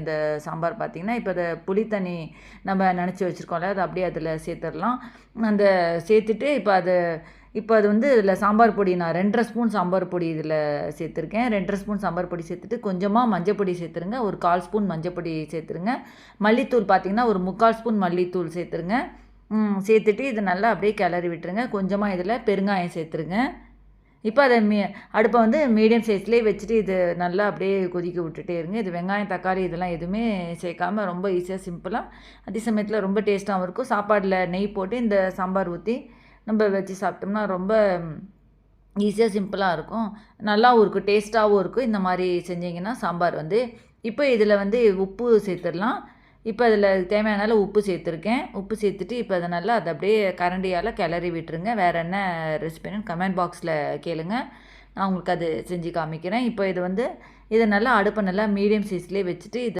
இந்த சாம்பார் பார்த்திங்கன்னா இப்போ அதை புளி தண்ணி நம்ம நினச்சி வச்சுருக்கோம்ல அதை அப்படியே அதில் சேர்த்துடலாம். அந்த சேர்த்துட்டு இப்போ அது இப்போ அது வந்து இதில் சாம்பார் பொடி நான் ரெண்டரை ஸ்பூன் சாம்பார் பொடி இதில் சேர்த்துருக்கேன். ரெண்டரை ஸ்பூன் சாம்பார் பொடி சேர்த்துட்டு கொஞ்சமாக மஞ்சள் பொடி சேர்த்துருங்க. ஒரு கால் ஸ்பூன் மஞ்சள் பொடி சேர்த்துருங்க. மல்லித்தூள் பார்த்திங்கன்னா ஒரு முக்கால் ஸ்பூன் மல்லித்தூள் சேர்த்துருங்க. சேர்த்துட்டு இது நல்லா அப்படியே கிளறி விட்டுருங்க. கொஞ்சமாக இதில் பெருங்காயம் சேர்த்துருங்க. இப்போ அதை மீ அடுப்பை வந்து மீடியம் சைஸ்லேயே வச்சுட்டு இது நல்லா அப்படியே கொதிக்க விட்டுட்டே இருங்க. இது வெங்காயம் தக்காளி இதெல்லாம் எதுவுமே சேர்க்காம ரொம்ப ஈஸியாக சிம்பிளாக அதே சமயத்தில் ரொம்ப டேஸ்ட்டாகவும் இருக்கும். சாப்பாடில் நெய் போட்டு இந்த சாம்பார் ஊற்றி நம்ம வச்சு சாப்பிட்டோம்னா ரொம்ப ஈஸியாக சிம்பிளாக இருக்கும். நல்லாவும் இருக்கும் டேஸ்ட்டாகவும் இருக்கும். இந்த மாதிரி செஞ்சிங்கன்னா சாம்பார் வந்து. இப்போ இதில் வந்து உப்பு சேர்த்துடலாம். இப்போ அதில் தேவையான உப்பு சேர்த்துருக்கேன். உப்பு சேர்த்துட்டு இப்போ அதை நல்லா அதை அப்படியே கரண்டியால் கிளறி விட்டுருங்க. வேறு என்ன ரெசிபின்னு கமெண்ட் பாக்ஸில் கேளுங்க. நான் உங்களுக்கு அது செஞ்சு காமிக்கிறேன். இப்போ இது வந்து இதை நல்லா அடுப்பை நல்லா மீடியம் சைஸ்லேயே வச்சுட்டு இது